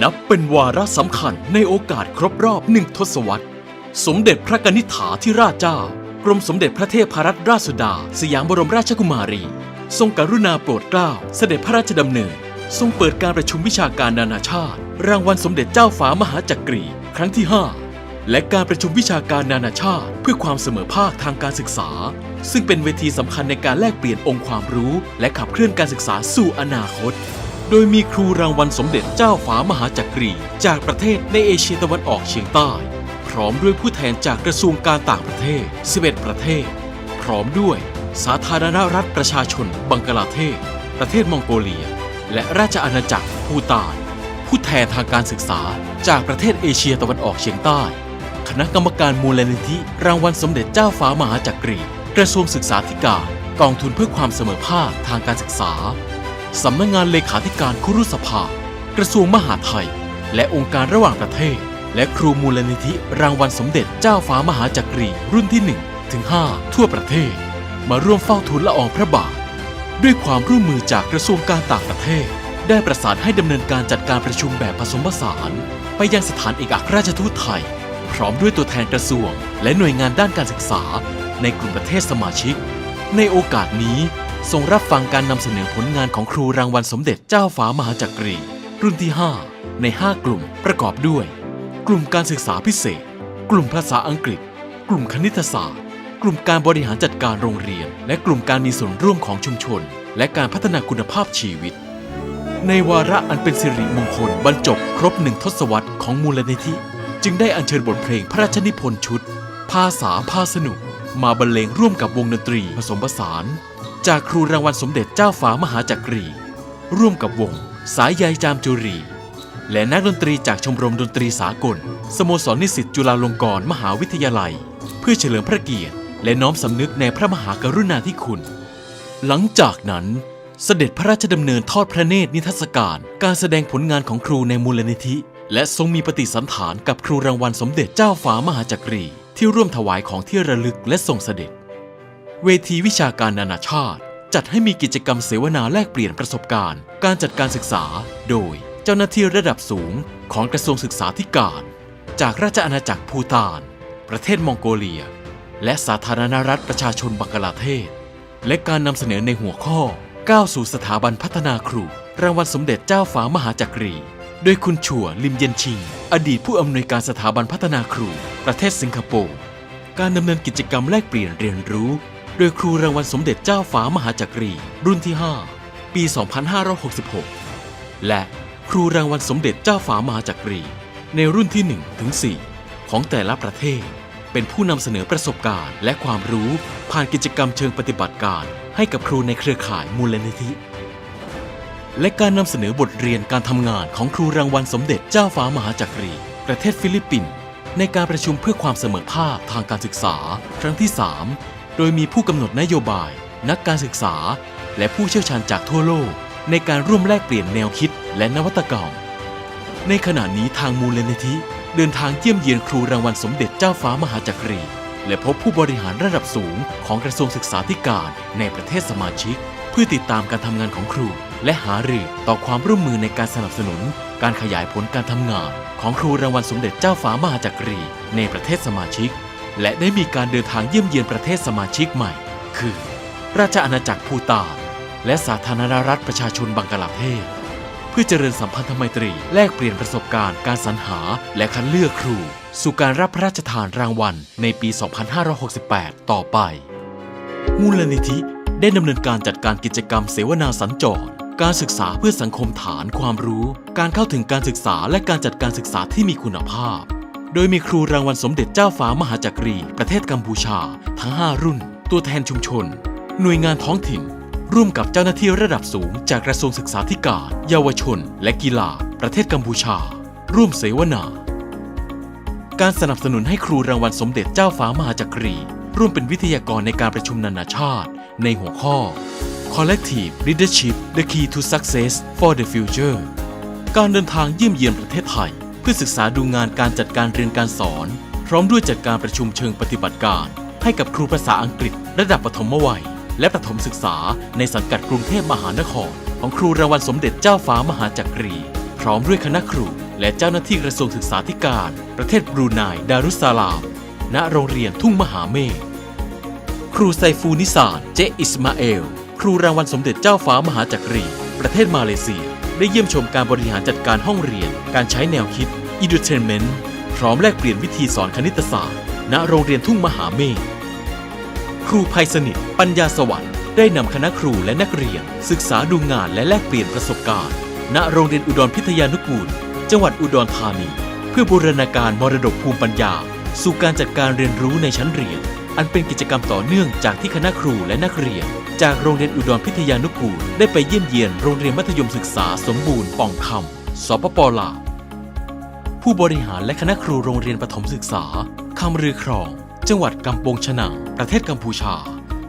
นับเป็นวาระสำคัญในโอกาสครบรอบหนึ่งทศวรรษ สมเด็จพระกนิษฐาธิราชเจ้า กรมสมเด็จพระเทพรัตนราชสุดา สยามบรมราชกุมารี ทรงกรุณาโปรดเกล้าเสด็จพระราชดำเนิน ทรงเปิดการประชุมวิชาการนานาชาติ รางวัลสมเด็จเจ้าฟ้ามหาจักรี ครั้งที่ 5 และการประชุมวิชาการนานาชาติ เพื่อความเสมอภาคทางการศึกษา ซึ่งเป็นเวทีสำคัญในการแลกเปลี่ยนองค์ความรู้ และขับเคลื่อนการศึกษาสู่อนาคต ดยมีครูรางวัลสมเด็จเจ้าฟ้ามหาจักรี จากประเทศในเอเชียตะวันออกเฉียงใต้ พร้อมด้วยผู้แทนจากกระทรวงการต่างประเทศ 11 ประเทศ พร้อมด้วยสาธารณรัฐประชาชน บังกลาเทศ ประเทศมองโกเลีย และราชอาณาจักรภูตาน ผู้แทนทางการศึกษาจากประเทศเอเชียตะวันออกเฉียงใต้ คณะกรรมการมูลนิธิรางวัลสมเด็จเจ้าฟ้ามหาจักรี กระทรวงศึกษาธิการกองทุนเพื่อความเสมอภาคทางการศึกษา สำนักงานเลขาธิการครุสภา กระทรวงมหาดไทย และองค์การระหว่างประเทศ และครูมูลนิธิรางวัลสมเด็จเจ้าฟ้ามหาจักรีรุ่นที่1ถึง5ทั่วประเทศ มาร่วมเฝ้าทูลละอองพระบาท ด้วยความร่วมมือจากกระทรวงการต่างประเทศ ได้ประสานให้ดำเนินการจัดการประชุมแบบผสมผสาน ไปยังสถานเอกอัครราชทูตไทย พร้อมด้วยตัวแทนกระทรวง และหน่วยงานด้านการศึกษา ในกลุ่มประเทศสมาชิก ในโอกาสนี้ ทรงรับฟังการนำเสนอผลงานของครูรางวัลสมเด็จเจ้าฟ้ามหาจักรี รุ่นที่ 5 ใน 5 กลุ่มประกอบด้วย กลุ่มการศึกษาพิเศษ กลุ่มภาษาอังกฤษ กลุ่มคณิตศาสตร์ กลุ่มการบริหารจัดการโรงเรียน และกลุ่มการมีส่วนร่วมของชุมชน และการพัฒนาคุณภาพชีวิต ในวาระอันเป็นสิริมงคลบรรจบครบหนึ่งทศวรรษของมูลนิธิ จึงได้อัญเชิญบทเพลงพระราชนิพนธ์ชุด ภาษาพาสนุก มาบรรเลงร่วมกับวงดนตรีผสมผสาน จากครูรางวัลสมเด็จเจ้าฟ้ามหาจักรี ร่วมกับวง สายใยจามจุรี และนักดนตรีจากชมรมดนตรีสากล สโมสรนิสิตจุฬาลงกรณ์มหาวิทยาลัย เพื่อเฉลิมพระเกียรติ และน้อมสำนึกในพระมหากรุณาธิคุณ หลังจากนั้น เสด็จพระราชดำเนินทอดพระเนตรนิทรรศการการแสดงผลงานของครูในมูลนิธิ และทรงมีปฏิสันถานกับครูรางวัลสมเด็จเจ้าฟ้ามหาจักรี ที่ร่วมถวายของที่ระลึกและทรงเสด็จ เวทีวิชาการนานาชาติ จัดให้มีกิจกรรมเสวนาแลกเปลี่ยนประสบการณ์ การจัดการศึกษา โดยเจ้าหน้าที่ระดับสูงของกระทรวงศึกษาธิการ จากราชอาณาจักรภูตาน ประเทศมองโกเลีย และสาธารณรัฐประชาชนบังกลาเทศ และการนำเสนอในหัวข้อก้าวสู่สถาบันพัฒนาครู รางวัลสมเด็จเจ้าฟ้ามหาจักรี โดยคุณชัวลิมเย็นชิง อดีตผู้อำนวยการสถาบันพัฒนาครู ประเทศสิงคโปร์การดำเนินกิจกรรมแลกเปลี่ยนเรียนรู้ โดยครูรางวัลสมเด็จเจ้าฟ้ามหาจักรี รุ่นที่ 5 ปี 2566 และครูรางวัลสมเด็จเจ้าฟ้ามหาจักรี ในรุ่นที่1ถึง4ของแต่ละประเทศ เป็นผู้นำเสนอประสบการณ์ และความรู้ผ่านกิจกรรมเชิงปฏิบัติการให้กับครูในเครือข่ายมูลนิธิ และการนำเสนอบทเรียนการทำงานของครูรางวัลสมเด็จเจ้าฟ้ามหาจักรี ประเทศฟิลิปปินส์ในการประชุมเพื่อความเสมอภาคทางการศึกษา ครั้งที่ 3 โดยมีผู้กำหนดนโยบาย นักการศึกษา และผู้เชี่ยวชาญจากทั่วโลก ในการร่วมแลกเปลี่ยนแนวคิดและนวัตกรรม ในขณะนี้ทางมูลนิธิ เดินทางเยี่ยมเยียนครูรางวัลสมเด็จเจ้าฟ้ามหาจักรี และพบผู้บริหารระดับสูงของกระทรวงศึกษาธิการในประเทศสมาชิก เพื่อติดตามการทำงานของครู และหารือต่อความร่วมมือในการสนับสนุน การขยายผลการทำงาน ของครูรางวัลสมเด็จเจ้าฟ้ามหาจักรี ในประเทศสมาชิก และได้มีการเดินทางเยี่ยมเยียนประเทศสมาชิกใหม่ คือ ราชอาณาจักรภูตานและสาธารณรัฐประชาชนบังกลาเทศ เพื่อเจริญสัมพันธไมตรีแลกเปลี่ยนประสบการณ์การสรรหาและคัดเลือกครู สู่การรับพระราชทานรางวัลในปี 2568 ต่อไป มูลนิธิได้ดำเนินการจัดการกิจกรรมเสวนาสัญจร การศึกษาเพื่อสังคมฐานความรู้ การเข้าถึงการศึกษาและการจัดการศึกษาที่มีคุณภาพ โดยมีครูรางวัลสมเด็จเจ้าฟ้ามหาจักรี ประเทศกัมพูชา ทั้ง 5 รุ่น ตัวแทนชุมชน หน่วยงานท้องถิ่น ร่วมกับเจ้าหน้าที่ระดับสูง จากกระทรวงศึกษาธิการ เยาวชน และกีฬา ประเทศกัมพูชา ร่วมเสวนา การสนับสนุนให้ครูรางวัลสมเด็จเจ้าฟ้ามหาจักรี ร่วมเป็นวิทยากรในการประชุมนานาชาติ ในหัวข้อ Collective Leadership the Key to Success for the Future การเดินทางเยี่ยมเยียนประเทศไทย เพื่อศึกษาดูงานการจัดการเรียนการสอน พร้อมด้วยจัดการประชุมเชิงปฏิบัติการ ให้กับครูภาษาอังกฤษ ระดับปฐมวัย และประถมศึกษาในสังกัดกรุงเทพมหานคร ของครูรางวัลสมเด็จเจ้าฟ้ามหาจักรี พร้อมด้วยคณะครู และเจ้าหน้าที่กระทรวงศึกษาธิการ ประเทศบรูไนดารุสสาลาม ณโรงเรียนทุ่งมหาเมฆครูไซฟูนิสานเจอิสมาเอล ครูรางวัลสมเด็จเจ้าฟ้ามหาจักรี ประเทศมาเลเซีย ได้เยี่ยมชมการบริหารจัดการห้องเรียน การใช้แนวคิด edutainment พร้อมแลกเปลี่ยนวิธีสอนคณิตศาสตร์ ณโรงเรียนทุ่งมหาเมฆครูภัยสนิท ปัญญาสวัสด์ได้นำคณะครูและนักเรียน ศึกษาดูงานและแลกเปลี่ยนประสบการณ์ ณโรงเรียนอุดรพิทยานุกูล จังหวัดอุดรธานี เพื่อบูรณาการมรดกภูมิปัญญา สู่การจัดการเรียนรู้ในชั้นเรียน อันเป็นกิจกรรมต่อเนื่องจากที่คณะครูและนักเรียน จากโรงเรียนอุดรพิทยานุกูลได้ไปเยี่ยมเยียนโรงเรียนมัธยมศึกษาสมบูรณ์ป่องคำสปปลาวผู้บริหารและคณะครูโรงเรียนประถมศึกษาคำรือครอง จังหวัดกำปงชนัง ประเทศกัมพูชา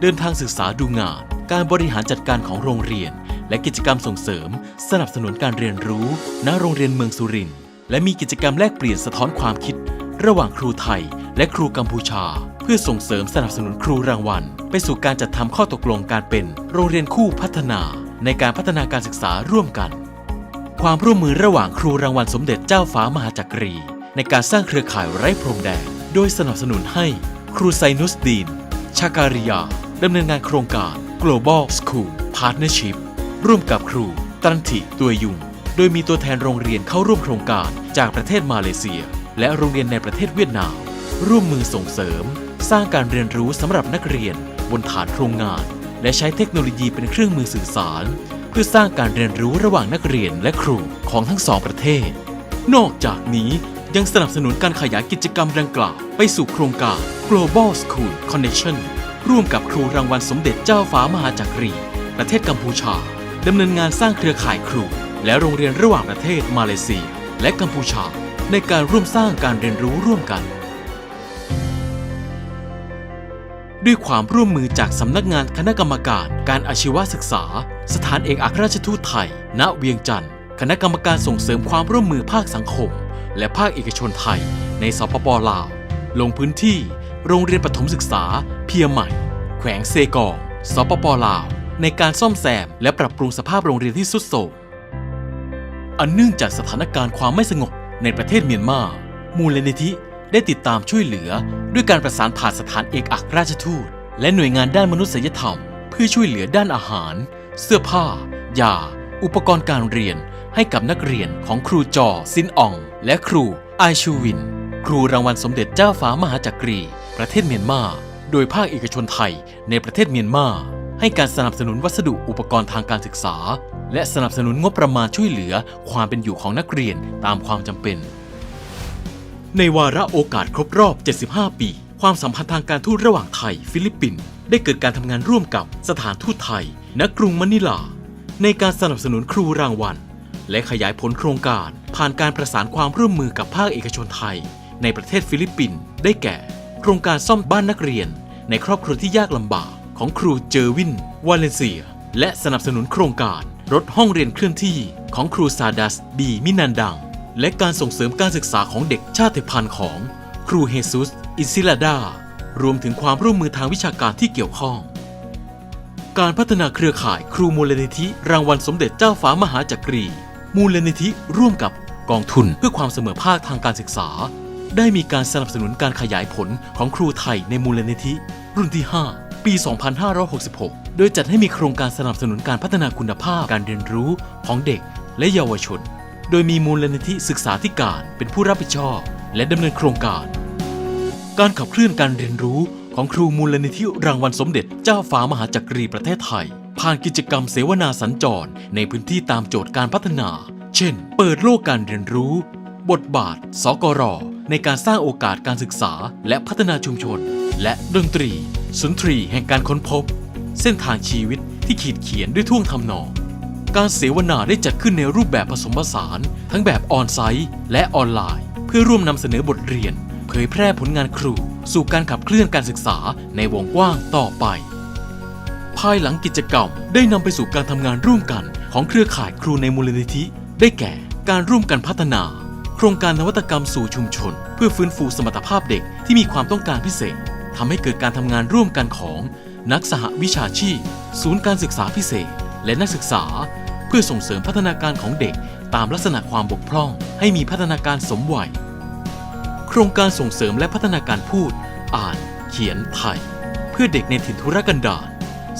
เดินทางศึกษาดูงาน การบริหารจัดการของโรงเรียน และกิจกรรมส่งเสริม สนับสนุนการเรียนรู้ ณโรงเรียนเมืองสุรินทร์และมีกิจกรรมแลกเปลี่ยนสะท้อนความคิด ระหว่างครูไทย และครูกัมพูชา เพื่อส่งเสริมสนับสนุนครูรางวัล ไปสู่การจัดทำข้อตกลงการเป็นโรงเรียนคู่พัฒนา ในการพัฒนาการศึกษาร่วมกัน ความร่วมมือระหว่างครูรางวัลสมเด็จเจ้าฟ้ามหาจักรี ในการสร้างเครือข่ายไร้พรมแดน โดยสนับสนุนให้ครูไซนุสดีน ชาการิยาดำเนินงานโครงการ Global School Partnership ร่วมกับครูตันติตัวยุง โดยมีตัวแทนโรงเรียนเข้าร่วมโครงการจากประเทศมาเลเซีย และโรงเรียนในประเทศเวียดนาม ร่วมมือส่งเสริม สร้างการเรียนรู้สำหรับนักเรียนบนฐานโครงงาน และใช้เทคโนโลยีเป็นเครื่องมือสื่อสาร เพื่อสร้างการเรียนรู้ระหว่างนักเรียนและครูของทั้งสองประเทศ นอกจากนี้ยังสนับสนุนการขยายกิจกรรมดังกล่าวไปสู่โครงการ Global School Connection ร่วมกับครูรางวัลสมเด็จเจ้าฟ้ามหาจักรี ประเทศกัมพูชาดำเนินงานสร้างเครือข่ายครู และโรงเรียนระหว่างประเทศมาเลเซีย และกัมพูชา ในการร่วมสร้างการเรียนรู้ร่วมกัน ด้วยความร่วมมือจากสำนักงานคณะกรรมการ การอาชีวศึกษา สถานเอกอัครราชทูตไทย ณ เวียงจันทร์ คณะกรรมการส่งเสริมความร่วมมือภาคสังคม และภาคเอกชนไทย ในสปปลาว ลงพื้นที่ โรงเรียนประถมศึกษา เพียใหม่ แขวงเซกอง สปปลาว ในการซ่อมแซมและปรับปรุงสภาพโรงเรียนที่ทรุดโทรม อันเนื่องจากสถานการณ์ความไม่สงบในประเทศเมียนมา มูลนิธิ ได้ติดตามช่วยเหลือ ด้วยการประสานผ่านสถานเอกอัครราชทูต และหน่วยงานด้านมนุษยธรรม เพื่อช่วยเหลือด้านอาหาร เสื้อผ้ายา อุปกรณ์การเรียน ให้กับนักเรียนของครูจอซินออง และครูไอชูวิน ครูรางวัลสมเด็จเจ้าฟ้ามหาจักรี ประเทศเมียนมาโดยภาคเอกชนไทยในประเทศเมียนมาให้การสนับสนุนวัสดุอุปกรณ์ทางการศึกษา และสนับสนุนงบประมาณช่วยเหลือความเป็นอยู่ของนักเรียนตามความจำเป็น ในวาระโอกาสครบรอบ 75 ปี ความสัมพันธ์ทางการทูตระหว่างไทย ฟิลิปปินส์ได้เกิดการทำงานร่วมกับสถานทูตไทย ณกรุงมะนิลา ในการสนับสนุนครูรางวัล และขยายผลโครงการ ผ่านการประสานความร่วมมือกับภาคเอกชนไทย ในประเทศฟิลิปปินส์ได้แก่ โครงการซ่อมบ้านนักเรียน ในครอบครัวที่ยากลำบากของครูเจอวิน วาเลนเซีย และสนับสนุนโครงการรถห้องเรียนเคลื่อนที่ของครูซาดัสบีมินันดัง และการส่งเสริมการศึกษาของเด็กชาติพันธุ์ของครูเฮซุส อิซิลาดา รวมถึงความร่วมมือทางวิชาการที่เกี่ยวข้อง การพัฒนาเครือข่ายครูมูลนิธิ รางวัลสมเด็จเจ้าฟ้ามหาจักรี มูลนิธิร่วมกับกองทุนเพื่อความเสมอภาคทางการศึกษา ได้มีการสนับสนุนการขยายผลของครูไทยในมูลนิธิ รุ่นที่ 5 ปี 2566 โดยจัดให้มีโครงการสนับสนุนการพัฒนาคุณภาพการเรียนรู้ของเด็กและเยาวชน โดยมีมูลนิธิศึกษาธิการเป็นผู้รับผิดชอบ และดำเนินโครงการ การขับเคลื่อนการเรียนรู้ของครูมูลนิธิรางวัลสมเด็จเจ้าฟ้ามหาจักรีประเทศไทย ผ่านกิจกรรมเสวนาสัญจรในพื้นที่ตามโจทย์การพัฒนา เช่น เปิดโลกการเรียนรู้ บทบาท สกร ในการสร้างโอกาสการศึกษา และพัฒนาชุมชน และดนตรี สุนทรีแห่งการค้นพบ เส้นทางชีวิตที่ขีดเขียนด้วยท่วงทำนอง การเสวนาได้จัดขึ้นในรูปแบบผสมผสาน ทั้งแบบออนไซต์และออนไลน์ เพื่อร่วมนำเสนอบทเรียน เผยแพร่ผลงานครู สู่การขับเคลื่อนการศึกษาในวงกว้างต่อไป ภายหลังกิจกรรมได้นำไปสู่การทำงานร่วมกันของเครือข่ายครูในมูลนิธิ ได้แก่การร่วมกันพัฒนา โครงการนวัตกรรมสู่ชุมชน เพื่อฟื้นฟูสมรรถภาพเด็กที่มีความต้องการพิเศษทำให้เกิดการทำงานร่วมกันของนักสหวิชาชีพ ศูนย์การศึกษาพิเศษ และนักศึกษา พื่อส่งเสริมพัฒนาการของเด็กตามลักษณะความบกพร่อง ให้มีพัฒนาการสมวัย โครงการส่งเสริมและพัฒนาการพูด อ่าน เขียนไทย เพื่อเด็กในถิ่นทุรกันดาร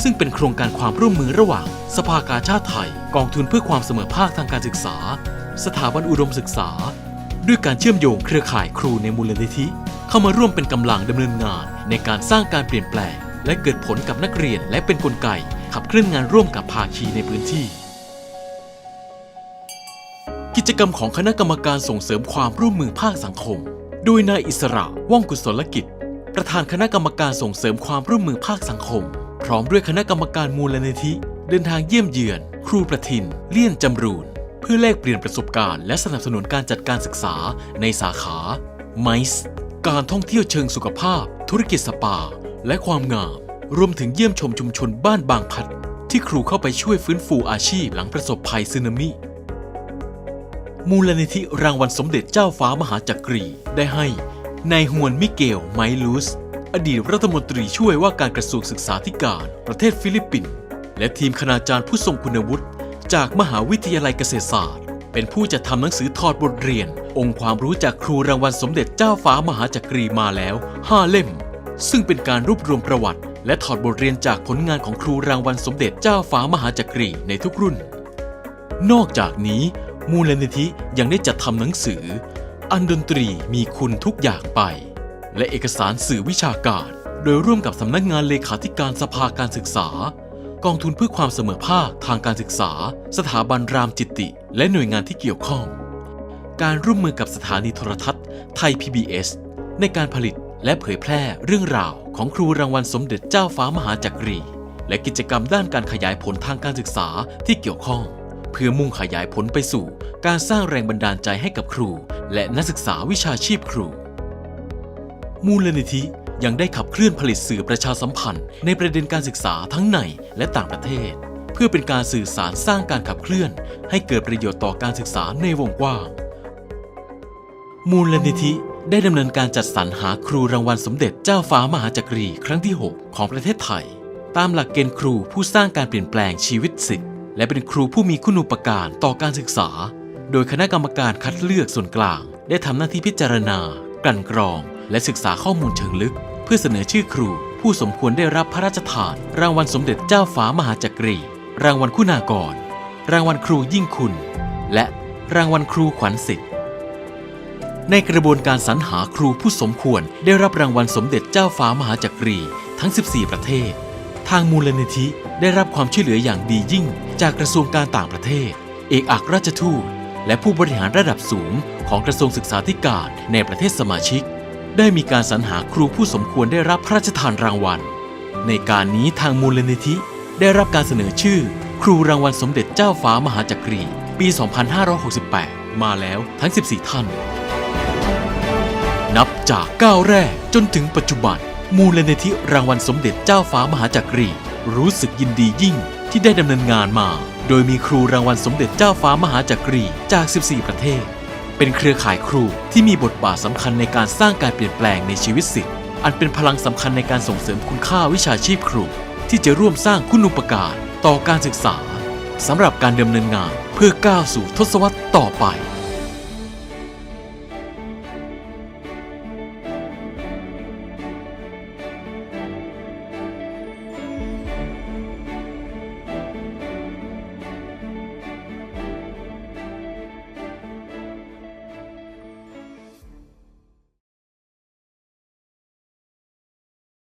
ซึ่งเป็นโครงการความร่วมมือระหว่าง สภากาชาติไทย กองทุนเพื่อความเสมอภาคทางการศึกษา สถาบันอุดมศึกษา ด้วยการเชื่อมโยงเครือข่ายครูในมูลนิธิ เข้ามาร่วมเป็นกำลังดำเนินงาน ในการสร้างการเปลี่ยนแปลง และเกิดผลกับนักเรียนและเป็นกลไกขับเคลื่อนงานร่วมกับภาคีในพื้นที่ จกรรมของคณะกรรมการส่งเสริมความร่วมมือภาคสังคม โดยนายอิสระว่องกุศลกิจ ประธานคณะกรรมการส่งเสริมความร่วมมือภาคสังคม พร้อมด้วยคณะกรรมการมูลนิธิ เดินทางเยี่ยมเยือน ครูประทิน เลี่ยนจำรูน เพื่อแลกเปลี่ยนประสบการณ์และสนับสนุนการจัดการศึกษาในสาขาไมส์การท่องเที่ยวเชิงสุขภาพ ธุรกิจสปา และความงาม รวมถึงเยี่ยมชมชุมชนบ้านบางพัด ที่ครูเข้าไปช่วยฟื้นฟูอาชีพหลังประสบภัยสึนามิ มูลนิธิรางวัลสมเด็จเจ้าฟ้ามหาจักรีได้ให้นายฮวนมิเกล ไมลูส อดีตรัฐมนตรีช่วยว่าการกระทรวงศึกษาธิการ ประเทศฟิลิปปินส์และทีมคณาจารย์ผู้ทรงคุณวุฒิจากมหาวิทยาลัยเกษตรศาสตร์ เป็นผู้จัดทำหนังสือถอดบทเรียน องค์ความรู้จากครูรางวัลสมเด็จเจ้าฟ้ามหาจักรีมาแล้ว 5 เล่ม ซึ่งเป็นการรวบรวมประวัติ และถอดบทเรียนจากผลงานของครูรางวัลสมเด็จเจ้าฟ้ามหาจักรีในทุกรุ่น นอกจากนี้ มูลนิธิยังได้จัดทำหนังสือ อันดนตรีมีคุณทุกอย่างไป และเอกสารสื่อวิชาการ โดยร่วมกับสำนักงานเลขาธิการสภาการศึกษา กองทุนเพื่อความเสมอภาคทางการศึกษา สถาบันรามจิตติ และหน่วยงานที่เกี่ยวข้อง การร่วมมือกับสถานีโทรทัศน์ไทย PBS ในการผลิตและเผยแพร่เรื่องราวของครูรางวัลสมเด็จเจ้าฟ้ามหาจักรี และกิจกรรมด้านการขยายผลทางการศึกษาที่เกี่ยวข้อง เพื่อมุ่งขยายผลไปสู่การสร้างแรงบันดาลใจให้กับครู และนักศึกษาวิชาชีพครู มูลนิธิยังได้ขับเคลื่อนผลิตสื่อประชาสัมพันธ์ ในประเด็นการศึกษาทั้งในและต่างประเทศ เพื่อเป็นการสื่อสารสร้างการขับเคลื่อน ให้เกิดประโยชน์ต่อการศึกษาในวงกว้างมูลนิธิได้ดำเนินการจัดสรรหาครูรางวัลสมเด็จเจ้าฟ้ามหาจักรีครั้งที่ 6 ของประเทศไทย ตามหลักเกณฑ์ครูผู้สร้างการเปลี่ยนแปลงชีวิตศิษย์ และเป็นครูผู้มีคุณูปการต่อการศึกษา โดยคณะกรรมการคัดเลือกส่วนกลาง ได้ทำหน้าที่พิจารณา กลั่นกรอง และศึกษาข้อมูลเชิงลึก เพื่อเสนอชื่อครู ผู้สมควรได้รับพระราชทาน รางวัลสมเด็จเจ้าฟ้ามหาจักรี รางวัลคุณากร รางวัลครูยิ่งคุณ และรางวัลครูขวัญสิทธิ์ในกระบวนการสรรหาครูผู้สมควรได้รับรางวัลสมเด็จเจ้าฟ้ามหาจักรีทั้ง 14 ประเทศ ทางมูลนิธิได้รับความช่วยเหลืออย่างดียิ่ง จากกระทรวงการต่างประเทศ เอกอัครราชทูต และผู้บริหารระดับสูงของกระทรวงศึกษาธิการในประเทศสมาชิก ได้มีการสรรหาครูผู้สมควรได้รับพระราชทานรางวัล ในการนี้ทางมูลนิธิได้รับการเสนอชื่อ ครูรางวัลสมเด็จเจ้าฟ้ามหาจักรี ปี 2568 มาแล้วทั้ง 14 ท่าน นับจากก้าวแรกจนถึงปัจจุบัน มูลนิธิรางวัลสมเด็จเจ้าฟ้ามหาจักรี รู้สึกยินดียิ่ง ที่ได้ดำเนินงานมา โดยมีครูรางวัลสมเด็จเจ้าฟ้ามหาจักรีจาก 14 ประเทศ เป็นเครือข่ายครูที่มีบทบาทสำคัญในการสร้างการเปลี่ยนแปลงในชีวิตศิษย์อันเป็นพลังสำคัญในการส่งเสริมคุณค่าวิชาชีพครู ที่จะร่วมสร้างคุณูปการต่อการศึกษาสำหรับการดำเนินงานเพื่อก้าวสู่ทศวรรษต่อไป